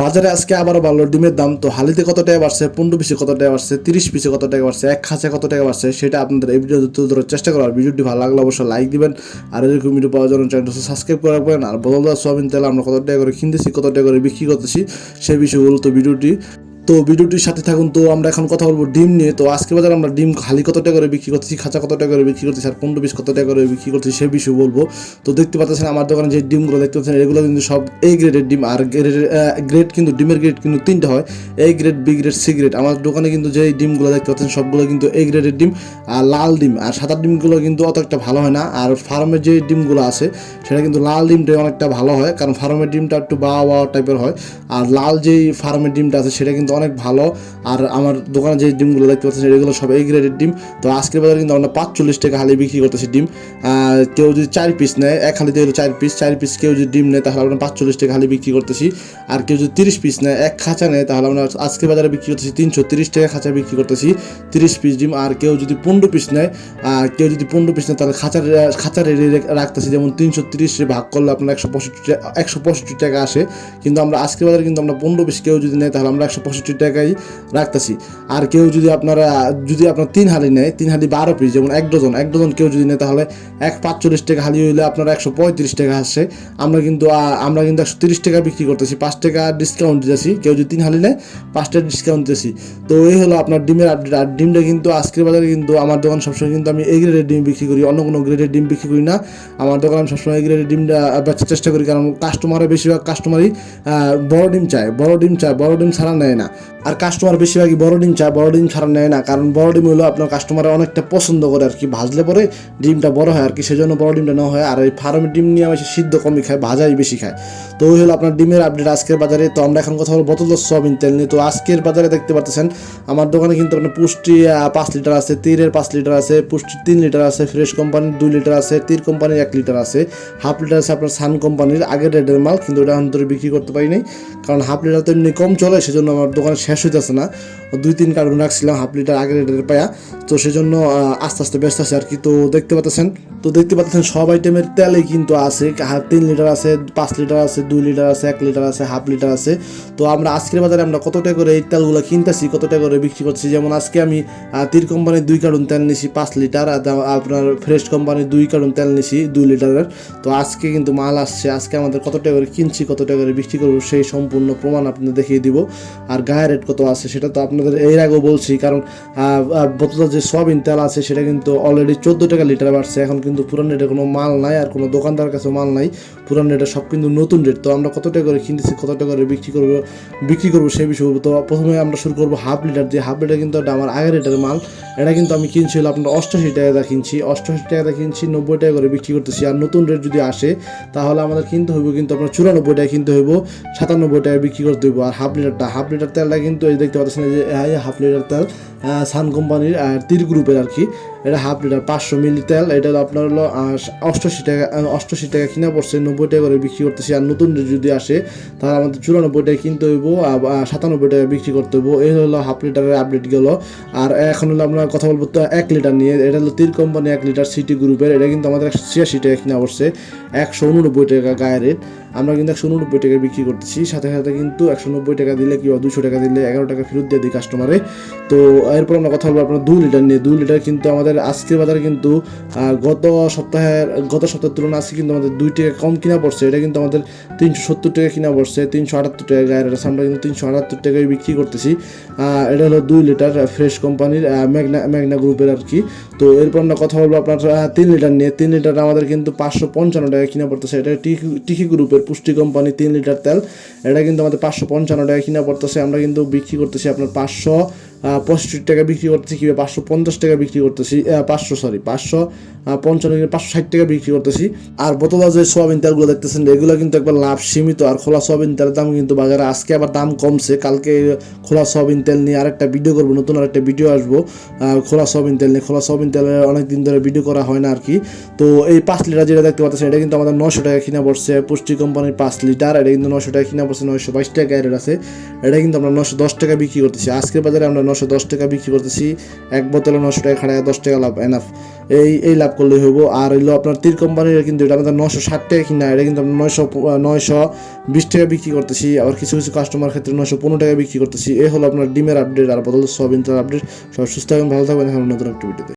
বাজারে আজকে আবারও বাড়লো। ডিমের দাম তো হালিতে কত টাকা বাড়ছে? পনেরো পিসে কত টাকা বাড়ছে? তিরিশ পিসে কত টাকা বাড়ছে? এক খাঁচে কত টাকা বাড়ছে? সেটা আপনাদের এই ভিডিও তুলে ধরার চেষ্টা করার ভিডিওটি ভালো লাগলে অবশ্যই লাইক দিবেন। আর এরকম ভিডিও পাওয়ার জন্য চ্যানেলটা সাবস্ক্রাইব করে রাখবেন। আর বদলদা সোয়াবিন তেল আমরা কত টাকা করে কিনতেছি, কত টাকা করে বিক্রি করতেছি, সেই বিষয়গুলো তো ভিডিওটি তো ভিডিওটির সাথে থাকুন, তো আমরা এখন কথা বলব ডিম নিয়ে। তো আজকে বাজার আমরা ডিম খালি কত টাকা করে বিক্রি করতেছি, খাঁচা কত টাকা করে বিক্রি করতেছি, আর পনেরো পিস কত টাকা করে বিক্রি করতেছি সে বিষয়ে বলব। তো দেখতে পাচ্ছেন আমার দোকানে যে ডিমগুলো দেখতে পাচ্ছেন, এগুলো কিন্তু সব এ গ্রেডের ডিম, আর গ্রেডের গ্রেড কিন্তু ডিমের গ্রেড কিন্তু তিনটা হয়। A grade B grade C grade আমার দোকানে কিন্তু যে ডিমগুলো দেখতে পাচ্ছেন, সবগুলো কিন্তু এ গ্রেডের ডিম আর লাল ডিম। আর সাদা ডিমগুলো কিন্তু অত একটা ভালো হয় না। আর ফার্মের যে ডিমগুলো আছে, সেটা কিন্তু লাল ডিমটাই অনেকটা ভালো হয়, কারণ ফার্মের ডিমটা একটু বা বা টাইপের হয়। আর লাল যেই ফার্মের ডিমটা আছে, সেটা কিন্তু অনেক ভালো। আর আমার দোকানে যে ডিমগুলো দেখতে পাচ্ছেন, এগুলো সব এই গ্রেডের ডিম। তো আজকের বাজারে কিন্তু আমরা পাঁচচল্লিশ টাকা হালি বিক্রি করতেছি ডিম। কেউ যদি চার পিস নেয়, এক হালিতে হলো চার পিস চার পিস কেউ যদি ডিম নেয়, তাহলে আমরা পাঁচচল্লিশ টাকা হালি বিক্রি করতেছি। আর কেউ যদি তিরিশ পিস নেয়, এক খাঁচা নেয়, তাহলে আমরা আজকের বাজারে বিক্রি করতেছি তিনশো তিরিশ টাকা খাঁচা বিক্রি করতেছি। তিরিশ পিস ডিম, আর কেউ যদি পনেরো পিস নেয় আর কেউ যদি পনেরো পিস নেয়, তাহলে খাঁচার খাঁচার রাখতেছি। যেমন তিনশো তিরিশে ভাগ করলে আপনার একশো পঁয়ষট্টি একশো পঁয়ষট্টি টাকা আসে। কিন্তু আমরা আজকের বাজারে কিন্তু আমরা পনেরো পিস কেউ যদি নেয়, তাহলে আমরা একশো পঁয়ষট্টি টাকাই রাখতেছি। আর কেউ যদি আপনারা, যদি আপনার তিন হালি নেয়, তিন হালি বারো পিস, যেমন এক ডজন এক ডজন কেউ যদি নেয়, তাহলে এক পাঁচচল্লিশ টাকা হালি হইলে আপনার একশো পঁয়ত্রিশ টাকা আসছে আমরা কিন্তু আমরা কিন্তু একশো তিরিশ টাকা বিক্রি করতেছি, পাঁচ টাকা ডিসকাউন্ট দিতেছি। কেউ যদি তিন হালি নেয়, পাঁচ টাকা ডিসকাউন্ট দিতেছি। তো এই হলো আপনার ডিমের আপডেট আর ডিমটা কিন্তু আজকের বাজারে কিন্তু আমার দোকান সবসময় কিন্তু আমি এই গ্রেডের ডিম বিক্রি করি, অন্য কোনো গ্রেডের ডিম বিক্রি করি না। আমার দোকানে আমি সবসময় এই গ্রেডের ডিমটা বেচার চেষ্টা করি, কারণ কাস্টমারের বেশিরভাগ কাস্টমারই বড় ডিম চায়, বড় ডিম চায়, বড় ডিম ছাড়া নেয় না। আর কাস্টমার বেশিরভাগই বড় ডিম চায় বড় ডিম ছাড়া নেয় না। কারণ বড় ডিম হলো আপনার কাস্টমার অনেকটা পছন্দ করে আর কি। ভাজলে পরে ডিমটা বড় হয় আর কি, সেজন্য বড় ডিমটা নেওয়া হয়। আর এই ফার্মের ডিম নিয়ে বেশি সিদ্ধ কমই খায় ভাজাই বেশি খায় তো ওই হলো আপনার ডিমের আপডেট আজকের বাজারে। তো আমরা এখন কথা বলব বোতল সয়াবিন তেল নিয়ে। তো আজকের বাজারে দেখতে পাচ্ছেন আমার দোকানে কিন্তু আপনার পুষ্টি পাঁচ লিটার আছে, তীরের পাঁচ লিটার আছে, পুষ্টি তিন লিটার আছে, ফ্রেশ কোম্পানির দুই লিটার আছে, তীর কোম্পানির এক লিটার আছে, হাফ লিটার আছে আপনার সান কোম্পানির, আগের রেডের মাল, কিন্তু ওটা ধরে বিক্রি করতে পারিনি কারণ হাফ লিটার তো এমনি কম চলে, সেজন্য আমার দোকানে শেষ হইতেছে না। দুই তিন কার্টুন রাখছিলাম, হাফ লিটার আগের লিটারের পায়া। তো সেজন্য আস্তে আস্তে ব্যস্ত আছে আর কি। তো দেখতে পাচ্ছেন তো দেখতে পাচ্ছেন, সব আইটেমের তেলে কিন্তু আছে। হা- তিন লিটার আছে, পাঁচ লিটার আছে, দুই লিটার আছে, এক লিটার আছে, হাফ লিটার আছে। তো আমরা আজকের বাজারে আমরা কত টাকা করে এই তেলগুলো কিনতেছি, কত টাকা করে বিক্রি করছি যেমন আজকে আমি তীর কোম্পানির দুই কার্টুন তেল নিছি পাঁচ লিটার, আর আপনার ফ্রেশ কোম্পানির দুই কার্টুন তেল নিছি দুই লিটারের। তো আজকে কিন্তু মাল আসছে, আজকে আমাদের কত টাকা করে কিনছি, কত টাকা করে বিক্রি করব সেই সম্পূর্ণ প্রমাণ আপনাদের দেখিয়ে দিব। আর গায়ে রেট কত আছে সেটা তো আপনাদের এর আগেও বলছি, কারণ বোতলের যে সয়াবিন তেল আছে সেটা কিন্তু অলরেডি চোদ্দ টাকা লিটার বাড়ছে, এখন কিন্তু পুরান রেটে কোনো মাল নাই আর কোনো দোকানদার কাছে মাল নাই। পুরান রেটে সব কিন্তু নতুন রেট। তো আমরা কত টাকা করে কিনতেছি, কত টাকা করে বিক্রি করব বিক্রি করব সেই বিষয়ে। তো প্রথমে আমরা শুরু করব হাফ লিটার। দিয়ে হাফ লিটার কিন্তু আমার আগের রেটের মাল। এটা কিন্তু আমি কিনছি হলো আপনার অষ্টআশি টাকা কিনছি। অষ্টআশি টাকা কিনছি নব্বই টাকা করে বিক্রি করতেছি। আর নতুন রেট যদি আসে তাহলে আমাদের কিনতে হইব কিন্তু আপনার চুরানব্বই টাকা কিনতে হইব সাতানব্বই টাকা বিক্রি করতে হইব। আর হাফ লিটারটা হাফ লিটার তেলটা কিন্তু এই দেখতে পাচ্ছেন যে হাফ লিটার তেল সান কোম্পানির আর তীর গ্রুপের আর কি। এটা হাফ লিটার পাঁচশো মিলি তেল এটা আপনার হলো অষ্টআশি টাকা আহ, অষ্টআশি টাকা কিনা পড়ছে নব্বই টাকা করে বিক্রি করতেছি। আর নতুন যদি আসে তাহলে আমাদের চুরানব্বই টাকা কিনতে হইব সাতানব্বই টাকা বিক্রি করতে হইব। এই হলো হাফ লিটারের আপডেট গেল। আর এখন হলো আমরা কথা বলব তো এক লিটার নিয়ে। এটা হলো তীর কোম্পানি এক লিটার সিটি গ্রুপের। এটা কিন্তু আমাদের একশো ছিয়াশি টাকা কিনা পড়ছে একশো উননব্বই টাকা গায়ে রেট আমরা কিন্তু একশো উননব্বই টাকা বিক্রি করতেছি। সাথে সাথে কিন্তু একশো নব্বই টাকা দিলে কিংবা দুশো টাকা দিলে এগারো টাকা ফেরত দিয়ে দিই কাস্টমারে তো এরপর আমরা কথা বলব আপনার দুই লিটার নিয়ে। দুই লিটার কিন্তু আমাদের আজকের বাজারে কিন্তু গত সপ্তাহের গত সপ্তাহের তুলনায় আজকে কিন্তু আমাদের দুই টাকা কম কিনা পড়ছে। এটা কিন্তু আমাদের তিনশো সত্তর টাকা কিনা পড়ছে। তিনশো আটাত্তর টাকা গায়ের। আছে আমরা কিন্তু তিনশো আটাত্তর টাকায় বিক্রি করতেছি। এটা হলো দুই লিটার ফ্রেশ কোম্পানির ম্যাগনা ম্যাগনা গ্রুপের আর কি। তো এরপর না কথা বলব আপনার তিন লিটার নিয়ে। তিন লিটার আমাদের কিন্তু পাঁচশো পঞ্চান্ন টাকা কিনা পড়তেছে। এটা টিকি টিকি গ্রুপের পুষ্টি কোম্পানি তিন লিটার তেল। এটা কিন্তু আমাদের পাঁচশো পঞ্চান্ন টাকা কিনা পড়তেছে। আমরা কিন্তু বিক্রি করতেছি আপনার পাঁচশো পঁয়ষট্টি টাকা বিক্রি করতেছি, কিংবা পাঁচশো পঞ্চাশ টাকা বিক্রি করতেছি পাঁচশো সরি পাঁচশো পঞ্চান্ন কিংবা পাঁচশো ষাট টাকা বিক্রি করতেছি। আর বোতলা যে সোয়াবিন তেলগুলো দেখতেছেন, এগুলো কিন্তু একবার লাভ সীমিত। আর খোলা সোয়াবিন তেলের দাম কিন্তু বাজারে আজকে আবার দাম কমছে। কালকে খোলা সোয়াবিন তেল নিয়ে আরেকটা ভিডিও করব, নতুন আরেকটা ভিডিও আসব। খোলা সোয়াবিন তেল নিয়ে। খোলা সোয়াবিন তেলের অনেক দিন ধরে ভিডিও করা হয় না আর কি তো এই পাঁচ লিটার যেটা দেখতে পাচ্ছেন, এটা কিন্তু আমাদের নশো টাকা কিনা পড়ছে। পুষ্টি কোম্পানির পাঁচ লিটার, এটা কিন্তু নশো টাকা কিনা পড়ছে নশো বাইশ টাকা রেট আছে। এটা কিন্তু আমরা নশো দশ টাকা বিক্রি করতেছি। আজকের বাজারে আমরা নশো দশ টাকা বিক্রি করতেছি। এক বোতলে নশো টাকা খাড়ায় দশ টাকা লাভ এনাফ এই এই লাভ করলেই হইব। আর হইল আপনার তীর কোম্পানির কিন্তু এটা আমাদের নশো ষাট টাকা কিনা, এটা কিন্তু আমরা নয়শো নয়শো বিশ টাকা বিক্রি করতেছি। আবার কিছু কিছু কাস্টমার ক্ষেত্রে নশো পনেরো টাকা বিক্রি করতেছি। এই হলো আপনার ডিমের আপডেট আর বদল সব ইন্টার আপডেট সব সুস্থ এবং ভালো থাকবেন এখন নতুন একটি